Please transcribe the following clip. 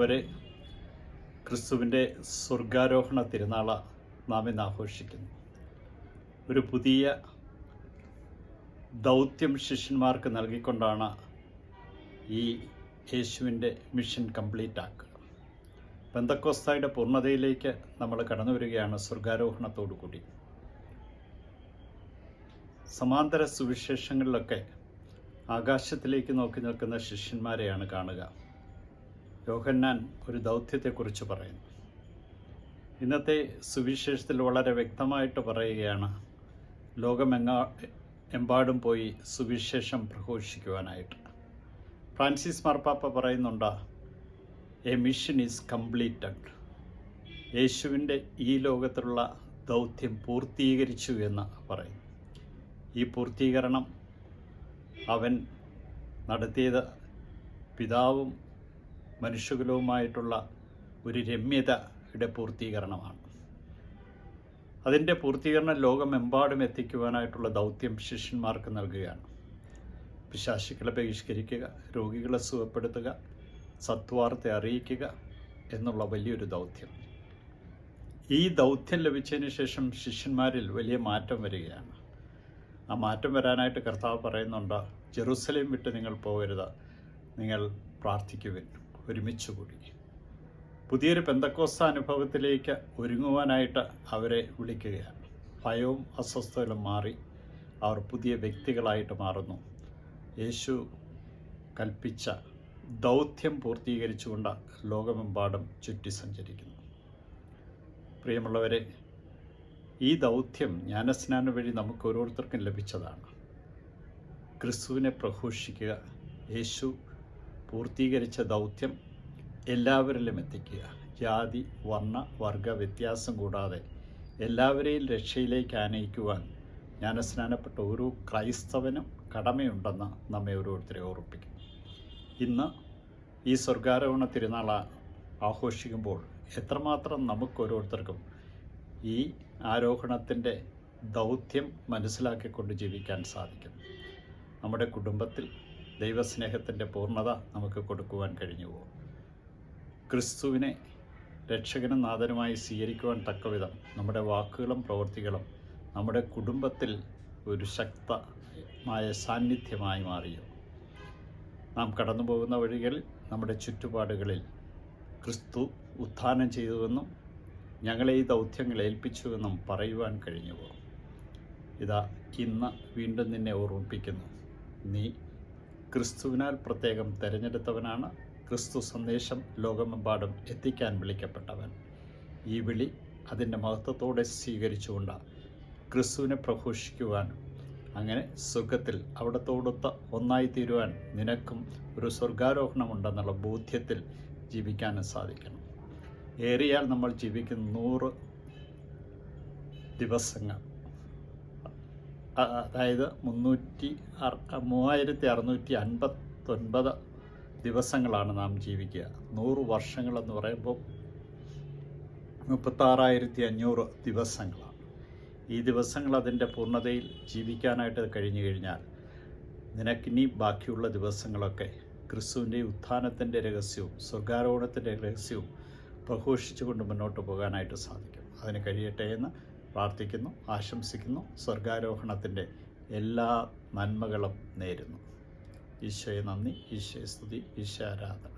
വരെ ക്രിസ്തുവിന്റെ സ്വർഗാരോഹണ തിരുനാള നാം ഇന്ന് ആഘോഷിക്കുന്നു. ഒരു പുതിയ ദൗത്യം ശിഷ്യന്മാർക്ക് നൽകിക്കൊണ്ടാണ് ഈ യേശുവിന്റെ മിഷൻ കംപ്ലീറ്റ് ആക്കുക. ബന്ധക്കോസ്തായുടെ പൂർണതയിലേക്ക് നമ്മൾ കടന്നു വരികയാണ് സ്വർഗാരോഹണത്തോടു കൂടി സമാന്തര സുവിശേഷങ്ങളിലൊക്കെ ആകാശത്തിലേക്ക് നോക്കി നിൽക്കുന്ന ശിഷ്യന്മാരെയാണ് കാണുക. യോഹന്നാൻ ഒരു ദൗത്യത്തെക്കുറിച്ച് പറയുന്നു. ഇന്നത്തെ സുവിശേഷത്തിൽ വളരെ വ്യക്തമായിട്ട് പറയുകയാണ് ലോകമെങ്ങാ എമ്പാടും പോയി സുവിശേഷം പ്രഘോഷിക്കുവാനായിട്ട്. ഫ്രാൻസിസ് മാർപ്പാപ്പ പറയുന്നുണ്ട് എ മിഷൻ ഈസ് കംപ്ലീറ്റഡ് യേശുവിന്റെ ഈ ലോകത്തിലുള്ള ദൗത്യം പൂർത്തീകരിച്ചു എന്ന് പറയും ഈ പൂർത്തീകരണം അവൻ നടത്തിയത് പിതാവും മനുഷ്യകുലവുമായിട്ടുള്ള ഒരു രമ്യതയുടെ പൂർത്തീകരണമാണ്. അതിന്റെ പൂർത്തീകരണം ലോകമെമ്പാടും എത്തിക്കുവാനായിട്ടുള്ള ദൗത്യം ശിഷ്യന്മാർക്ക് നൽകുകയാണ്. പിശാശുക്കളെ ബഹിഷ്കരിക്കുക രോഗികളെ സുഖപ്പെടുത്തുക സത്വാർത്തെ അറിയിക്കുക എന്നുള്ള വലിയൊരു ദൗത്യം. ഈ ദൗത്യം ലഭിച്ചതിന് ശേഷം ശിഷ്യന്മാരിൽ വലിയ മാറ്റം വരികയാണ്. ആ മാറ്റം വരാനായിട്ട് കർത്താവ് പറയുന്നുണ്ട് ജെറുസലേം വിട്ട് നിങ്ങൾ പോകരുത് നിങ്ങൾ പ്രാർത്ഥിക്കുവിൻ. ഒരുമിച്ച് കൂടി പുതിയൊരു പെന്തക്കോസ്ത അനുഭവത്തിലേക്ക് ഒരുങ്ങുവാനായിട്ട് അവരെ വിളിക്കുകയാണ്. ഭയവും അസ്വസ്ഥതകളും മാറി അവർ പുതിയ വ്യക്തികളായിട്ട് മാറുന്നു. യേശു കൽപ്പിച്ച ദൗത്യം പൂർത്തീകരിച്ചുകൊണ്ട് ലോകമെമ്പാടും ചുറ്റി സഞ്ചരിക്കുന്നു. പ്രിയമുള്ളവരെ ഈ ദൗത്യം ജ്ഞാനസ്നാനം വഴി നമുക്ക് ഓരോരുത്തർക്കും ലഭിച്ചതാണ്. ക്രിസ്തുവിനെ പ്രഘോഷിക്കുക യേശു പൂർത്തീകരിച്ച ദൗത്യം എല്ലാവരിലും എത്തിക്കുക. ജാതി വർണ വർഗ വ്യത്യാസം കൂടാതെ എല്ലാവരെയും രക്ഷയിലേക്ക് ആനയിക്കുവാൻ ജ്ഞാനസ്നാനപ്പെട്ട ഓരോ ക്രൈസ്തവനും കടമയുണ്ടെന്ന് നമ്മെ ഓരോരുത്തരെ ഓർപ്പിക്കും ഇന്ന് ഈ സ്വർഗാരോഹണ തിരുനാൾ ആഘോഷിക്കുമ്പോൾ എത്രമാത്രം നമുക്കോരോരുത്തർക്കും ഈ ആരോഹണത്തിന്റെ ദൗത്യം മനസ്സിലാക്കിക്കൊണ്ട് ജീവിക്കാൻ സാധിക്കും. നമ്മുടെ കുടുംബത്തിൽ ദൈവസ്നേഹത്തിന്റെ പൂർണത നമുക്ക് കൊടുക്കുവാൻ കഴിഞ്ഞുവോ? ക്രിസ്തുവിനെ രക്ഷകനും നാഥനുമായി സ്വീകരിക്കുവാൻ തക്കവിധം നമ്മുടെ വാക്കുകളും പ്രവൃത്തികളും നമ്മുടെ കുടുംബത്തിൽ ഒരു ശക്തമായ സാന്നിധ്യമായി മാറിയോ? നാം കടന്നു പോകുന്ന വഴികളിൽ നമ്മുടെ ചുറ്റുപാടുകളിൽ ക്രിസ്തു ഉത്ഥാനം ചെയ്തുവെന്നും ഞങ്ങളെ ഈ ദൗത്യങ്ങൾ ഏൽപ്പിച്ചുവെന്നും പറയുവാൻ കഴിഞ്ഞുവോ? ഇതാ ഇന്ന് വീണ്ടും നിന്നെ ഓർമ്മിപ്പിക്കുന്നു. നീ ക്രിസ്തുവിനാൽ പ്രത്യേകം തിരഞ്ഞെടുത്തവനാണ്. ക്രിസ്തു സന്ദേശം ലോകമെമ്പാടും എത്തിക്കാൻ വിളിക്കപ്പെട്ടവൻ. ഈ വിളി അതിന്റെ മഹത്വത്തോടെ സ്വീകരിച്ചുകൊണ്ട് ക്രിസ്തുവിനെ പ്രഘോഷിക്കുവാൻ അങ്ങനെ സുഖത്തിൽ അവിടത്തോടൊത്ത് ഒന്നായി തീരുവാൻ നിനക്കും ഒരു സ്വർഗാരോഹണമുണ്ടെന്നുള്ള ബോധ്യത്തിൽ ജീവിക്കാനും സാധിക്കണം. ഏറിയാൽ നമ്മൾ ജീവിക്കുന്ന നൂറ് ദിവസങ്ങൾ അതായത് മുന്നൂറ്റി മൂവായിരത്തി അറുന്നൂറ്റി അൻപത്തൊൻപത് ദിവസങ്ങളാണ് നാം ജീവിക്കുക. നൂറ് വർഷങ്ങളെന്ന് പറയുമ്പോൾ മുപ്പത്താറായിരത്തി അഞ്ഞൂറ് ദിവസങ്ങളാണ്. ഈ ദിവസങ്ങൾ അതിന്റെ പൂർണതയിൽ ജീവിക്കാനായിട്ട് കഴിഞ്ഞു കഴിഞ്ഞാൽ നിനക്കിനി ബാക്കിയുള്ള ദിവസങ്ങളൊക്കെ ക്രിസ്തുവിന്റെ ഉത്ഥാനത്തിന്റെ രഹസ്യവും സ്വർഗാരോഹണത്തിന്റെ രഹസ്യവും പ്രഘോഷിച്ചുകൊണ്ട് മുന്നോട്ട് പോകാനായിട്ട് സാധിക്കും. അതിന് കഴിയട്ടെ എന്ന് പ്രാർത്ഥിക്കുന്നു ആശംസിക്കുന്നു. സ്വർഗാരോഹണത്തിന്റെ എല്ലാ നന്മകളും നേരുന്നു. ഈശോയെ നന്ദി ഈശോയെ സ്തുതി ഈശോ ആരാധന.